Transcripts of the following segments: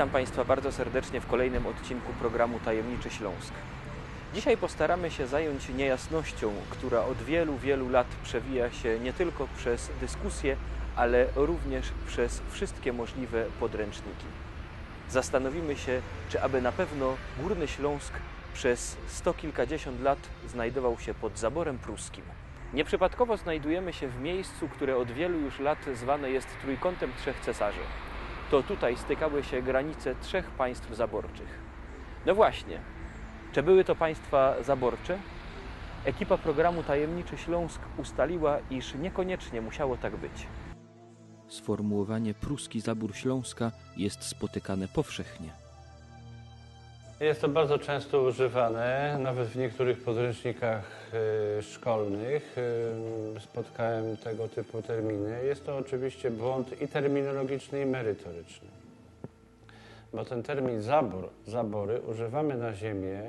Witam Państwa bardzo serdecznie w kolejnym odcinku programu Tajemniczy Śląsk. Dzisiaj postaramy się zająć niejasnością, która od wielu, wielu lat przewija się nie tylko przez dyskusje, ale również przez wszystkie możliwe podręczniki. Zastanowimy się, czy aby na pewno Górny Śląsk przez sto kilkadziesiąt lat znajdował się pod zaborem pruskim. Nieprzypadkowo znajdujemy się w miejscu, które od wielu już lat zwane jest Trójkątem Trzech Cesarzy. To tutaj stykały się granice trzech państw zaborczych. No właśnie, czy były to państwa zaborcze? Ekipa programu Tajemniczy Śląsk ustaliła, iż niekoniecznie musiało tak być. Sformułowanie pruski zabór Śląska jest spotykane powszechnie. Jest to bardzo często używane, nawet w niektórych podręcznikach y, szkolnych y, spotkałem tego typu terminy. Jest to oczywiście błąd i terminologiczny, i merytoryczny. Bo ten termin zabór, zabory używamy na ziemię,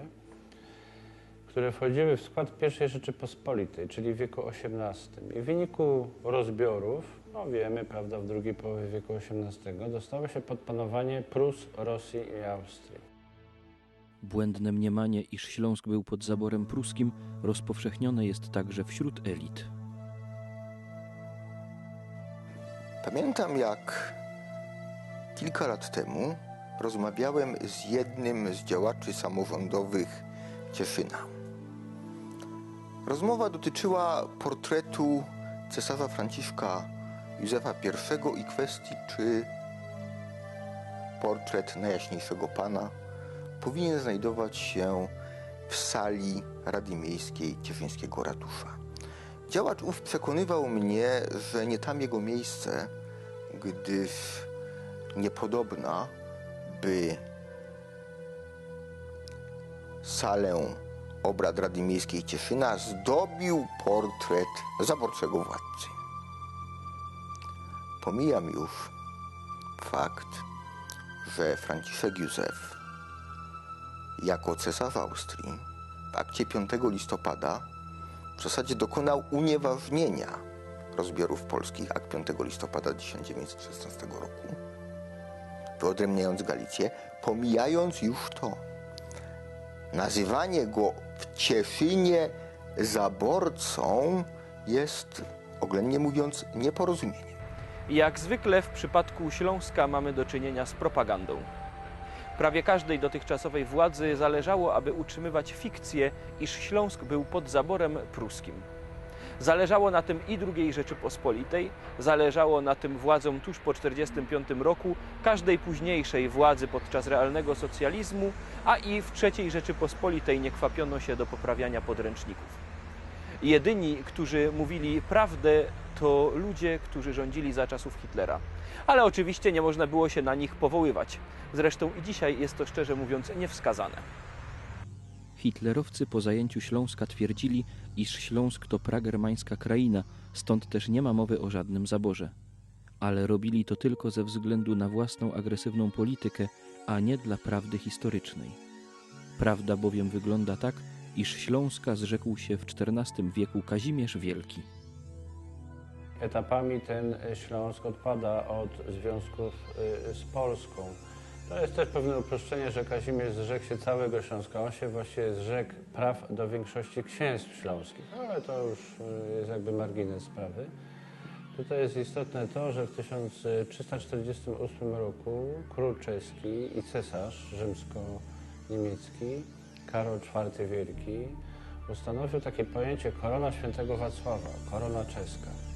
które wchodziły w skład I Rzeczypospolitej, czyli w wieku XVIII. I w wyniku rozbiorów, no wiemy, prawda, w drugiej połowie wieku XVIII, dostały się pod panowanie Prus, Rosji i Austrii. Błędne mniemanie, iż Śląsk był pod zaborem pruskim, rozpowszechnione jest także wśród elit. Pamiętam, jak kilka lat temu rozmawiałem z jednym z działaczy samorządowych Cieszyna. Rozmowa dotyczyła portretu cesarza Franciszka Józefa I i kwestii, czy portret Najjaśniejszego Pana powinien znajdować się w sali Rady Miejskiej Cieszyńskiego Ratusza. Działacz ów przekonywał mnie, że nie tam jego miejsce, gdyż niepodobna, by salę obrad Rady Miejskiej Cieszyna zdobił portret zaborczego władcy. Pomijam już fakt, że Franciszek Józef jako cesarz Austrii w akcie 5 listopada w zasadzie dokonał unieważnienia rozbiorów polskich, akt 5 listopada 1916 roku, wyodrębniając Galicję, pomijając już to. Nazywanie go w Cieszynie zaborcą jest, oględnie mówiąc, nieporozumieniem. Jak zwykle w przypadku Śląska mamy do czynienia z propagandą. Prawie każdej dotychczasowej władzy zależało, aby utrzymywać fikcję, iż Śląsk był pod zaborem pruskim. Zależało na tym i II Rzeczypospolitej, zależało na tym władzom tuż po 1945 roku, każdej późniejszej władzy podczas realnego socjalizmu, a i w III Rzeczypospolitej nie kwapiono się do poprawiania podręczników. Jedyni, którzy mówili prawdę, to ludzie, którzy rządzili za czasów Hitlera. Ale oczywiście nie można było się na nich powoływać. Zresztą i dzisiaj jest to szczerze mówiąc niewskazane. Hitlerowcy po zajęciu Śląska twierdzili, iż Śląsk to pragermańska kraina, stąd też nie ma mowy o żadnym zaborze. Ale robili to tylko ze względu na własną agresywną politykę, a nie dla prawdy historycznej. Prawda bowiem wygląda tak, iż Śląska zrzekł się w XIV wieku Kazimierz Wielki. Etapami ten Śląsk odpada od związków y, z Polską. To jest też pewne uproszczenie, że Kazimierz zrzekł się całego Śląska. On się właściwie zrzekł praw do większości księstw śląskich, ale to już y, jest jakby margines sprawy. Tutaj jest istotne to, że w 1348 roku król czeski i cesarz rzymsko-niemiecki Karol IV Wielki ustanowił takie pojęcie korona świętego Wacława, korona czeska.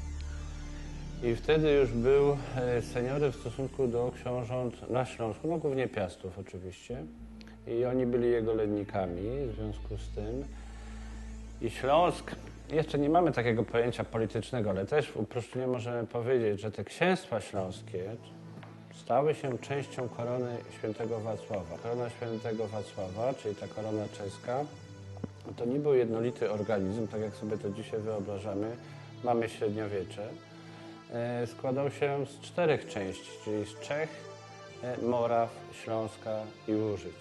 I wtedy już był e, seniorem w stosunku do książąt na Śląsku, no głównie Piastów oczywiście. I oni byli jego lennikami w związku z tym. I Śląsk, jeszcze nie mamy takiego pojęcia politycznego, ale też w uproszczeniu możemy powiedzieć, że te księstwa śląskie stały się częścią korony świętego Wacława. Korona świętego Wacława, czyli ta korona czeska, to nie był jednolity organizm, tak jak sobie to dzisiaj wyobrażamy. Mamy średniowiecze. E, składał się z czterech części, czyli z Czech, e, Moraw, Śląska i Łużyc.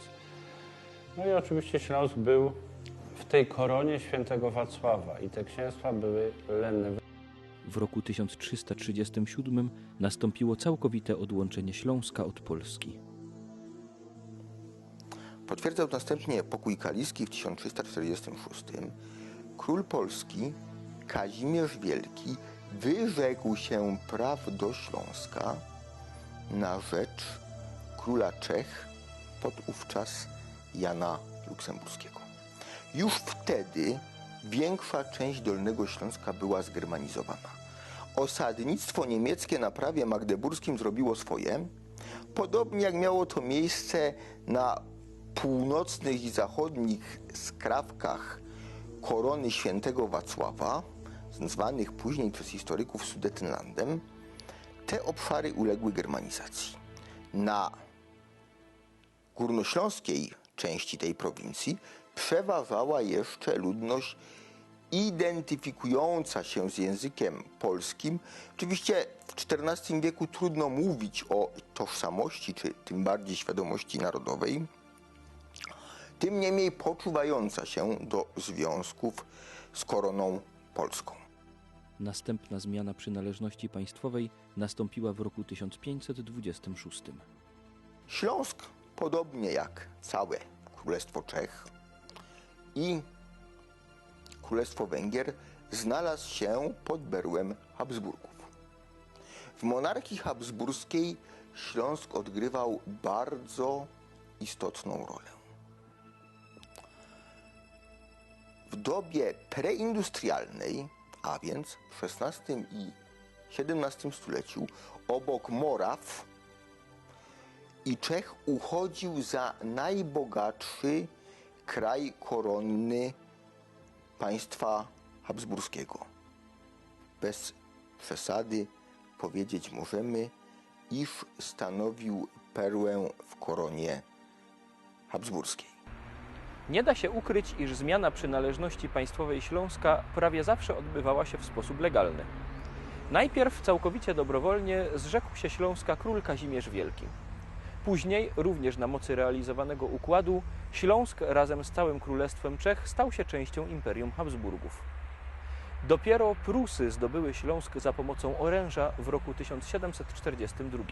No i oczywiście Śląsk był w tej koronie świętego Wacława i te księstwa były lenne. W roku 1337 nastąpiło całkowite odłączenie Śląska od Polski. Potwierdzał następnie pokój kaliski w 1346. Król Polski Kazimierz Wielki wyrzekł się praw do Śląska na rzecz króla Czech podówczas Jana Luksemburskiego. Już wtedy większa część Dolnego Śląska była zgermanizowana. Osadnictwo niemieckie na prawie magdeburskim zrobiło swoje, podobnie jak miało to miejsce na północnych i zachodnich skrawkach korony świętego Wacława, zwanych później przez historyków Sudetenlandem, te obszary uległy germanizacji. Na górnośląskiej części tej prowincji przeważała jeszcze ludność identyfikująca się z językiem polskim. Oczywiście w XIV wieku trudno mówić o tożsamości, czy tym bardziej świadomości narodowej, tym niemniej poczuwająca się do związków z koroną polską. Następna zmiana przynależności państwowej nastąpiła w roku 1526. Śląsk, podobnie jak całe Królestwo Czech i Królestwo Węgier, znalazł się pod berłem Habsburgów. W monarchii habsburskiej Śląsk odgrywał bardzo istotną rolę. W dobie preindustrialnej, a więc w XVI i XVII stuleciu, obok Moraw i Czech uchodził za najbogatszy kraj koronny państwa habsburskiego. Bez przesady powiedzieć możemy, iż stanowił perłę w koronie habsburskiej. Nie da się ukryć, iż zmiana przynależności państwowej Śląska prawie zawsze odbywała się w sposób legalny. Najpierw całkowicie dobrowolnie zrzekł się Śląska król Kazimierz Wielki. Później, również na mocy realizowanego układu, Śląsk razem z całym Królestwem Czech stał się częścią Imperium Habsburgów. Dopiero Prusy zdobyły Śląsk za pomocą oręża w roku 1742,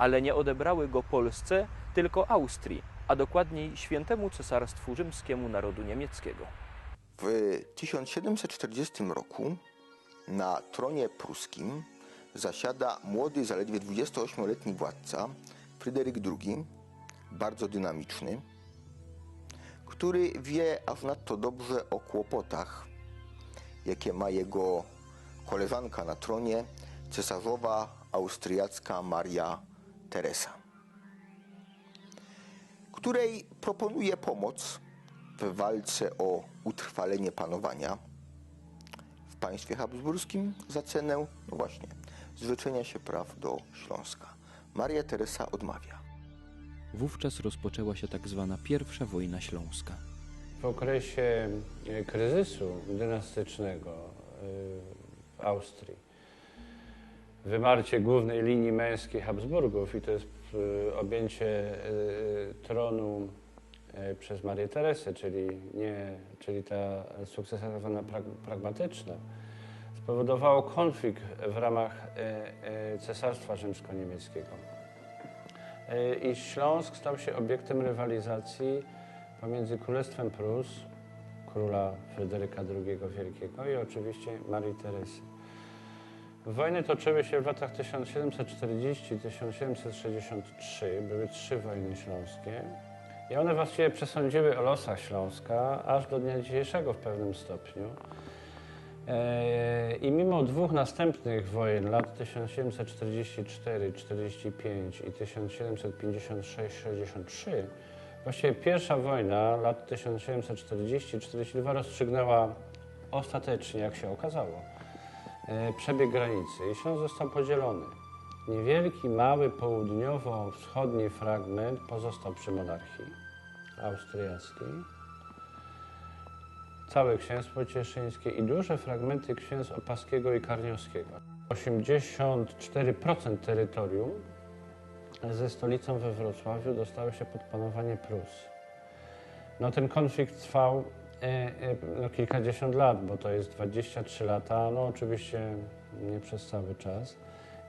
ale nie odebrały go Polsce, tylko Austrii, a dokładniej świętemu cesarstwu rzymskiemu narodu niemieckiego. W 1740 roku na tronie pruskim zasiada młody, zaledwie 28-letni władca Fryderyk II, bardzo dynamiczny, który wie aż nadto dobrze o kłopotach, jakie ma jego koleżanka na tronie, cesarzowa austriacka Maria Teresa, której proponuje pomoc w walce o utrwalenie panowania w państwie habsburskim za cenę, no właśnie, zrzeczenia się praw do Śląska. Maria Teresa odmawia. Wówczas rozpoczęła się tak zwana pierwsza wojna śląska. W okresie e, kryzysu dynastycznego e, w Austrii, wymarcie głównej linii męskiej Habsburgów i to jest e, objęcie e, tronu e, przez Marię Teresę, czyli, nie, czyli ta sukcesja tak zwana prag- pragmatyczna, spowodowało konflikt w ramach Cesarstwa Rzymsko-Niemieckiego. I Śląsk stał się obiektem rywalizacji pomiędzy Królestwem Prus, króla Fryderyka II Wielkiego i oczywiście Marii Teresy. Wojny toczyły się w latach 1740-1763. Były trzy wojny śląskie. I one właściwie przesądziły o losach Śląska aż do dnia dzisiejszego w pewnym stopniu. E, I mimo dwóch następnych wojen, lat 1744-45 i 1756-63, właściwie pierwsza wojna lat 1740-42 rozstrzygnęła ostatecznie, jak się okazało, przebieg granicy i Śląsk został podzielony. Niewielki, mały, południowo-wschodni fragment pozostał przy monarchii austriackiej całe księstwo cieszyńskie i duże fragmenty księstw opaskiego i karniowskiego. 84% terytorium ze stolicą we Wrocławiu dostało się pod panowanie Prus. No ten konflikt trwał e, e, no, kilkadziesiąt lat, bo to jest 23 lata, no oczywiście nie przez cały czas.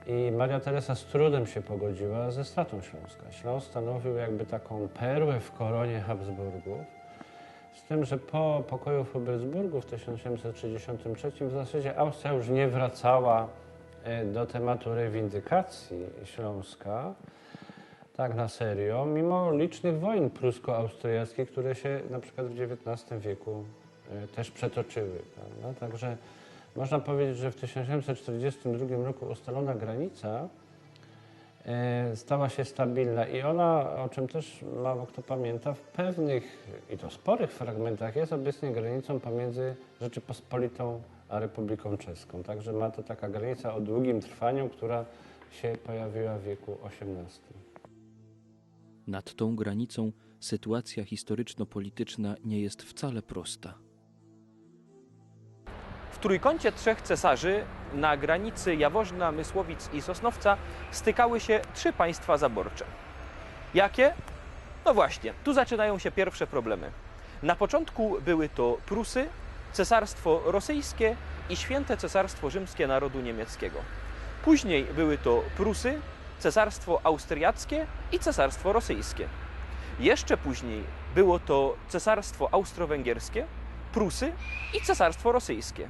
I Maria Teresa z trudem się pogodziła ze stratą Śląska. Śląsk stanowił jakby taką perłę w koronie Habsburgów. Z tym, że po pokoju w Hubelsburgu w 1863 w zasadzie Austria już nie wracała e, do tematu rewindykacji Śląska tak na serio, mimo licznych wojen prusko-austriackich, które się na przykład w XIX wieku e, też przetoczyły. Prawda? Także można powiedzieć, że w 1842 roku ustalona granica e, stała się stabilna i ona, o czym też mało kto pamięta, w pewnych i to sporych fragmentach jest obecnie granicą pomiędzy Rzeczypospolitą a Republiką Czeską. Także ma to taka granica o długim trwaniu, która się pojawiła w wieku XVIII. Nad tą granicą sytuacja historyczno-polityczna nie jest wcale prosta. W trójkącie trzech cesarzy na granicy Jaworzna, Mysłowic i Sosnowca stykały się trzy państwa zaborcze. Jakie? No właśnie, tu zaczynają się pierwsze problemy. Na początku były to Prusy, Cesarstwo Rosyjskie i Święte Cesarstwo Rzymskie Narodu Niemieckiego. Później były to Prusy, Cesarstwo Austriackie i Cesarstwo Rosyjskie. Jeszcze później było to Cesarstwo Austro-Węgierskie, Prusy i Cesarstwo Rosyjskie.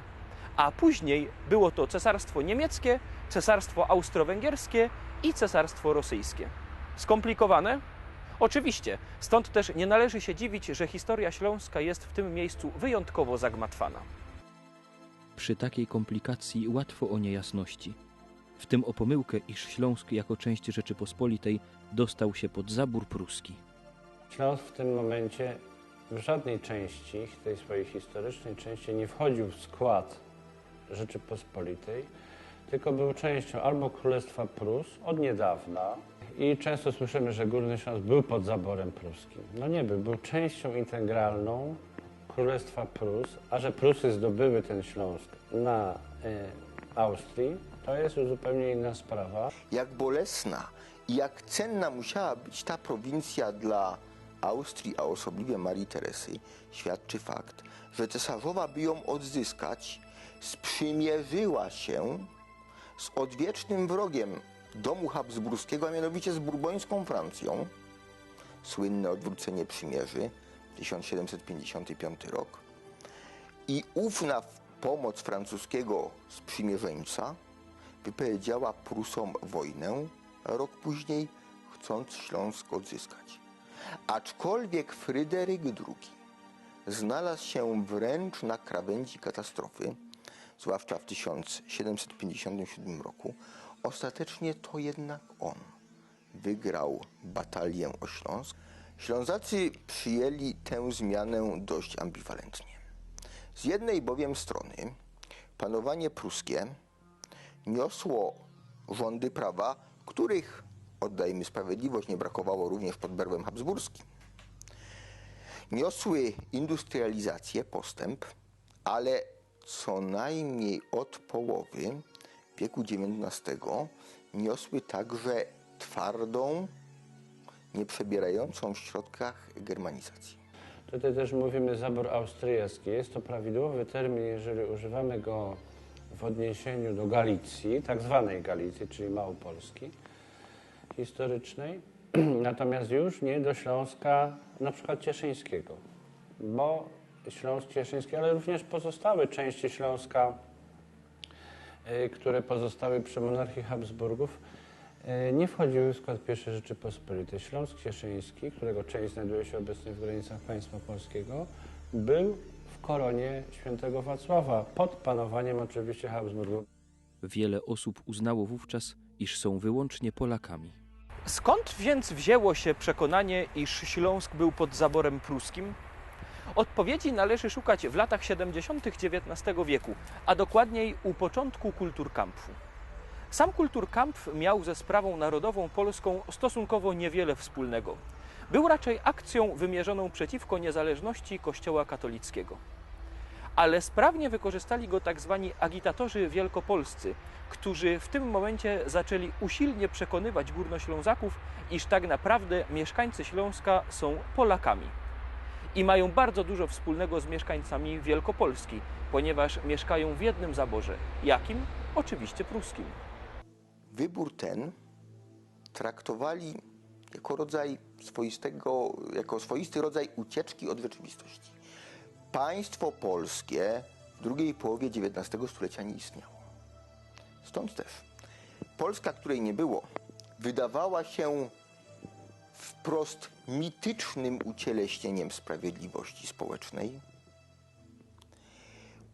A później było to Cesarstwo Niemieckie, Cesarstwo Austro-Węgierskie i Cesarstwo Rosyjskie. Skomplikowane? Oczywiście, stąd też nie należy się dziwić, że historia śląska jest w tym miejscu wyjątkowo zagmatwana. Przy takiej komplikacji łatwo o niejasności. W tym o pomyłkę, iż Śląsk jako część Rzeczypospolitej dostał się pod zabór pruski. Śląsk w tym momencie w żadnej części, tej swojej historycznej części, nie wchodził w skład Rzeczypospolitej, tylko był częścią albo Królestwa Prus od niedawna. I często słyszymy, że Górny Śląsk był pod zaborem pruskim. No nie był, był częścią integralną Królestwa Prus, a że Prusy zdobyły ten Śląsk na e, Austrii, to jest już zupełnie inna sprawa. Jak bolesna i jak cenna musiała być ta prowincja dla Austrii, a osobliwie Marii Teresy, świadczy fakt, że cesarzowa, by ją odzyskać, sprzymierzyła się z odwiecznym wrogiem domu habsburskiego, a mianowicie z burbońską Francją. Słynne odwrócenie przymierzy, 1755 rok. I ufna w pomoc francuskiego sprzymierzeńca wypowiedziała Prusom wojnę, rok później chcąc Śląsk odzyskać. Aczkolwiek Fryderyk II znalazł się wręcz na krawędzi katastrofy, zwłaszcza w 1757 roku, ostatecznie to jednak on wygrał batalię o Śląsk. Ślązacy przyjęli tę zmianę dość ambiwalentnie. Z jednej bowiem strony panowanie pruskie niosło rządy prawa, których, oddajmy sprawiedliwość, nie brakowało również pod berłem habsburskim. Niosły industrializację, postęp, ale co najmniej od połowy wieku XIX niosły także twardą, nieprzebierającą w środkach germanizację. Tutaj też mówimy zabór austriacki. Jest to prawidłowy termin, jeżeli używamy go w odniesieniu do Galicji, tak zwanej Galicji, czyli Małopolski historycznej, natomiast już nie do Śląska na przykład Cieszyńskiego, bo Śląsk Cieszyński, ale również pozostałe części Śląska, y, które pozostały przy monarchii Habsburgów, y, nie wchodziły w skład I Rzeczypospolitej. Śląsk Cieszyński, którego część znajduje się obecnie w granicach państwa polskiego, był w koronie świętego Wacława, pod panowaniem oczywiście Habsburgów. Wiele osób uznało wówczas, iż są wyłącznie Polakami. Skąd więc wzięło się przekonanie, iż Śląsk był pod zaborem pruskim? Odpowiedzi należy szukać w latach 70. XIX wieku, a dokładniej u początku Kulturkampfu. Sam Kulturkampf miał ze sprawą narodową polską stosunkowo niewiele wspólnego. Był raczej akcją wymierzoną przeciwko niezależności Kościoła katolickiego. Ale sprawnie wykorzystali go tak zwani agitatorzy wielkopolscy, którzy w tym momencie zaczęli usilnie przekonywać górnoślązaków, iż tak naprawdę mieszkańcy Śląska są Polakami. I mają bardzo dużo wspólnego z mieszkańcami Wielkopolski, ponieważ mieszkają w jednym zaborze. Jakim? Oczywiście pruskim. wybór ten traktowali jako rodzaj swoistego, jako swoisty rodzaj ucieczki od rzeczywistości. Państwo polskie w drugiej połowie XIX stulecia nie istniało. Stąd też Polska, której nie było, wydawała się wprost mitycznym ucieleśnieniem sprawiedliwości społecznej,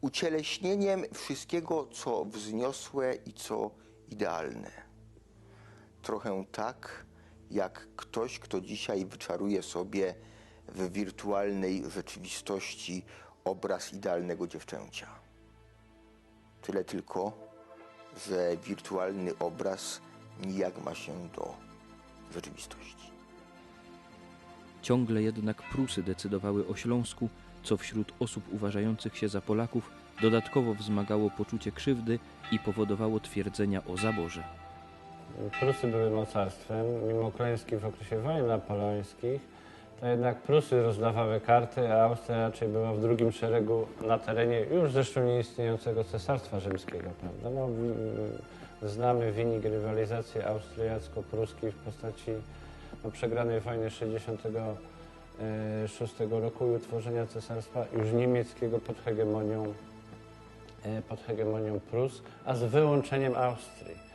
ucieleśnieniem wszystkiego, co wzniosłe i co idealne. Trochę tak, jak ktoś, kto dzisiaj wyczaruje sobie w wirtualnej rzeczywistości obraz idealnego dziewczęcia. Tyle tylko, że wirtualny obraz nijak ma się do rzeczywistości. Ciągle jednak Prusy decydowały o Śląsku, co wśród osób uważających się za Polaków dodatkowo wzmagało poczucie krzywdy i powodowało twierdzenia o zaborze. Prusy były mocarstwem, mimo klęski w okresie wojen napoleońskich, to jednak Prusy rozdawały karty, a Austria raczej była w drugim szeregu na terenie już zresztą nieistniejącego Cesarstwa Rzymskiego. Prawda? No, znamy wynik rywalizacji austriacko-pruskiej w postaci no, przegranej wojny 66 roku i utworzenia Cesarstwa już niemieckiego pod hegemonią, e, pod hegemonią Prus, a z wyłączeniem Austrii.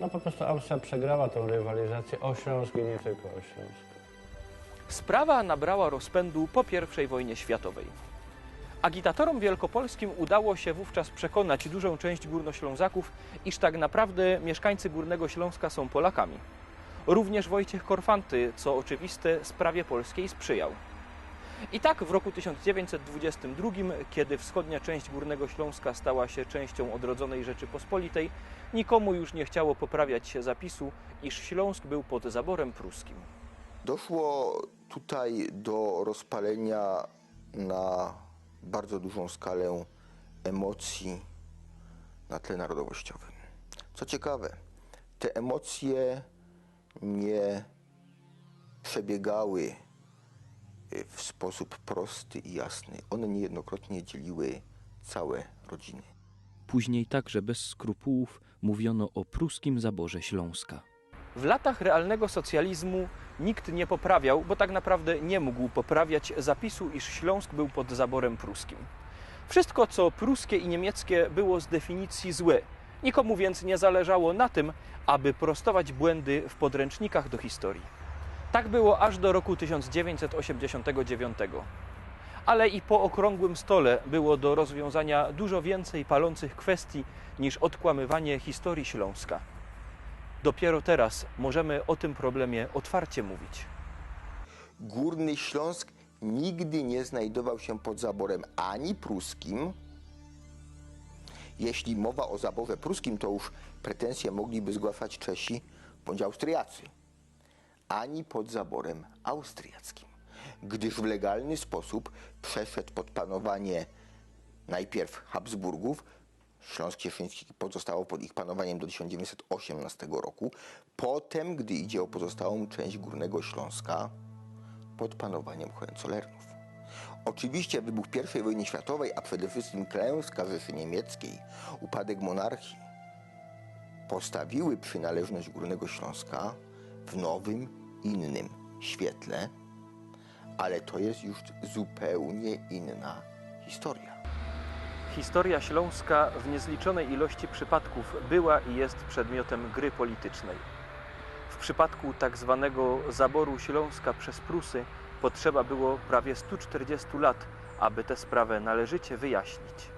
No po prostu Austria przegrała tą rywalizację o Śląsk i nie tylko o Śląsk. Sprawa nabrała rozpędu po I wojnie światowej. Agitatorom wielkopolskim udało się wówczas przekonać dużą część górnoślązaków, iż tak naprawdę mieszkańcy Górnego Śląska są Polakami. Również Wojciech Korfanty, co oczywiste, sprawie polskiej sprzyjał. I tak w roku 1922, kiedy wschodnia część Górnego Śląska stała się częścią odrodzonej Rzeczypospolitej, nikomu już nie chciało poprawiać się zapisu, iż Śląsk był pod zaborem pruskim. Doszło tutaj do rozpalenia na bardzo dużą skalę emocji na tle narodowościowym. Co ciekawe, te emocje nie przebiegały w sposób prosty i jasny. One niejednokrotnie dzieliły całe rodziny. Później także bez skrupułów mówiono o pruskim zaborze Śląska. W latach realnego socjalizmu nikt nie poprawiał, bo tak naprawdę nie mógł poprawiać zapisu, iż Śląsk był pod zaborem pruskim. Wszystko, co pruskie i niemieckie, było z definicji złe. Nikomu więc nie zależało na tym, aby prostować błędy w podręcznikach do historii. Tak było aż do roku 1989. Ale i po okrągłym stole było do rozwiązania dużo więcej palących kwestii niż odkłamywanie historii Śląska. Dopiero teraz możemy o tym problemie otwarcie mówić. Górny Śląsk nigdy nie znajdował się pod zaborem ani pruskim. Jeśli mowa o zaborze pruskim, to już pretensje mogliby zgłaszać Czesi bądź Austriacy. Ani pod zaborem austriackim, gdyż w legalny sposób przeszedł pod panowanie najpierw Habsburgów, Śląsk Cieszyński pozostało pod ich panowaniem do 1918 roku. Potem, gdy idzie o pozostałą część Górnego Śląska, pod panowaniem Hohenzollernów. Oczywiście wybuch I wojny światowej, a przede wszystkim klęska Rzeszy Niemieckiej, upadek monarchii, postawiły przynależność Górnego Śląska w nowym, innym świetle, ale to jest już zupełnie inna historia. Historia Śląska w niezliczonej ilości przypadków była i jest przedmiotem gry politycznej. W przypadku tak zwanego zaboru Śląska przez Prusy potrzeba było prawie 140 lat, aby tę sprawę należycie wyjaśnić.